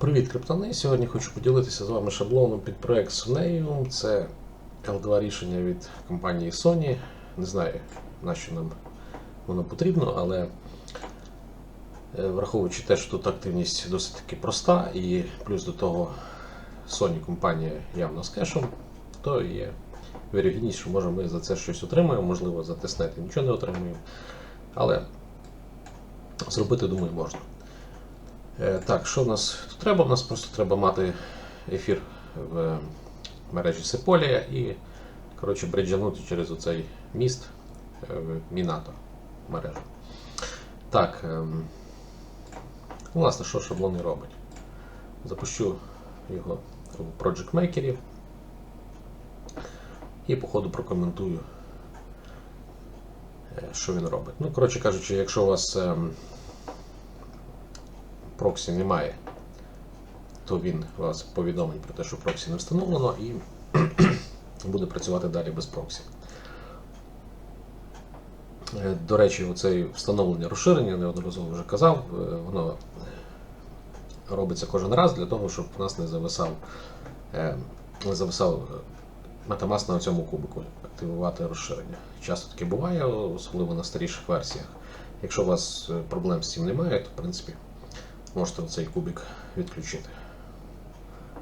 Привіт, криптони! Сьогодні хочу поділитися з вами шаблоном під проект Soneum. Це L2 рішення від компанії Sony. Не знаю, на що нам воно потрібно, але е, враховуючи те, що тут активність досить таки проста, і плюс до того Sony компанія явно з кешем, то є вірогідність, що може ми за це щось отримаємо, можливо, за тестнети нічого не отримаємо. Але зробити, думаю, можна. Е, Так, що в нас треба? У нас просто треба мати ефір в мережі Сеполія і коротше, бриджанути через оцей міст е, в Мінато мережу. Так, ем, власне, що шаблон і робить? Запущу його в Project Maker і по ходу прокоментую, е, що він робить. Ну, коротше кажучи, якщо у вас. Проксі немає, то він вас повідомить про те, що проксі не встановлено і буде працювати далі без проксі. Е, До речі, оце встановлення розширення, неодноразово вже казав, е, воно робиться кожен раз для того, щоб в нас не зависав, е, не зависав Metamask на цьому кубику, активувати розширення. Часто таке буває, особливо на старіших версіях. Якщо у вас проблем з цим немає, то в принципі можете цей кубик відключити.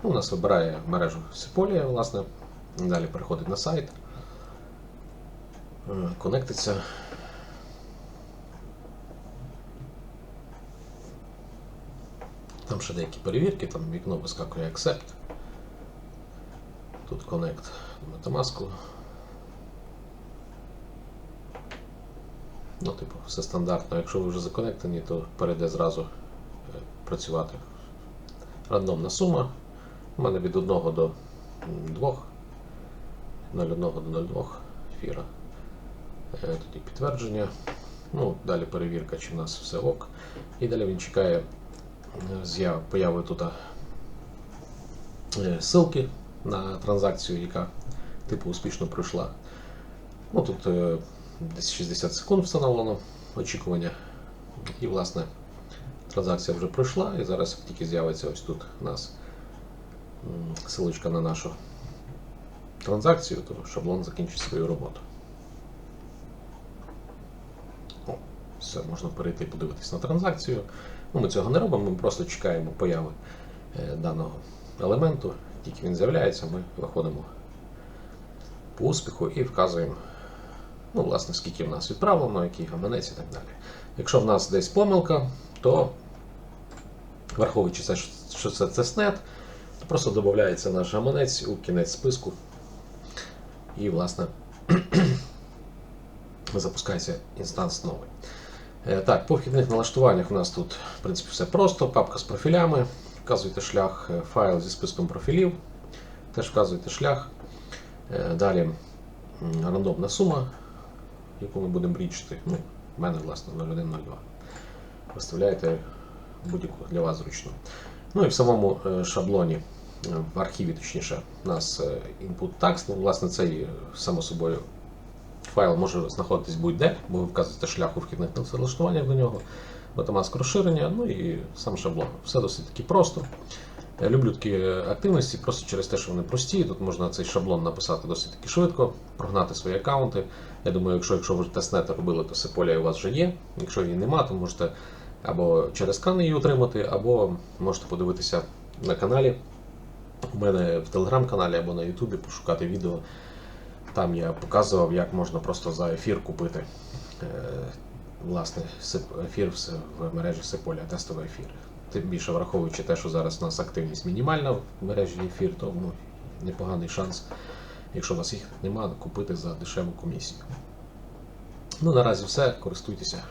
Ну, у нас вибирає мережу Сиполія, власне. Далі переходить на сайт, е, конектиться. Там ще деякі перевірки, там вікно вискакує Accept. Тут Connect до Metamask. Ну, типу, все стандартно. Якщо ви вже законектені, то перейде зразу працювати. Рандомна сума. У мене від 1 до 2, 0,1 до 0,2 ефіра. Е, Тоді підтвердження. Ну, далі перевірка, чи в нас все ок. І далі він чекає е, появи тут е, ссылки на транзакцію, яка типу успішно пройшла. Ну, тут десь 60 секунд встановлено очікування. І, власне, транзакція вже пройшла, і зараз тільки з'явиться ось тут у нас силочка на нашу транзакцію, то шаблон закінчить свою роботу. О, все, можна перейти і подивитись на транзакцію. Ну, ми цього не робимо, ми просто чекаємо появи е, даного елементу. Тільки він з'являється, ми виходимо по успіху і вказуємо, ну, власне, скільки в нас відправлено, який гаманець і так далі. Якщо в нас десь помилка, то враховуючи це, що це тестнет, то просто додається наш гаманець у кінець списку. І, власне, запускається інстанс новий. Е, Так, по вхідних налаштуваннях у нас тут, в принципі, все просто. Папка з профілями. Вказуєте шлях е, файл зі списком профілів. Теж вказуєте шлях. Е, Далі рандомна сума, яку ми будемо брічити. Ну, в мене, власне, 0102. Виставляєте будь-яку для вас зручно. Ну і в самому е, шаблоні, е, в архіві, точніше, у нас е, input text. Ну, власне, цей, само собою, файл може знаходитись будь-де, бо ви вказуєте шлях у вхідних налаштуваннях до нього, Metamask розширення, ну і сам шаблон. Все досить таки просто. Я люблю такі активності просто через те, що вони прості. Тут можна цей шаблон написати досить таки швидко, прогнати свої аккаунти. Я думаю, якщо, якщо ви тестнет робили, то Сеполія у вас вже є. Якщо її нема, то можете або через кан її отримати, або можете подивитися на каналі. У мене в телеграм-каналі або на Ютубі пошукати відео. Там я показував, як можна просто за ефір купити е, власне ефір в мережі Сеполя, тестовий ефір. Тим більше враховуючи те, що зараз у нас активність мінімальна в мережі ефір, то ну, непоганий шанс, якщо у вас їх немає, купити за дешеву комісію. Ну, наразі все, користуйтеся.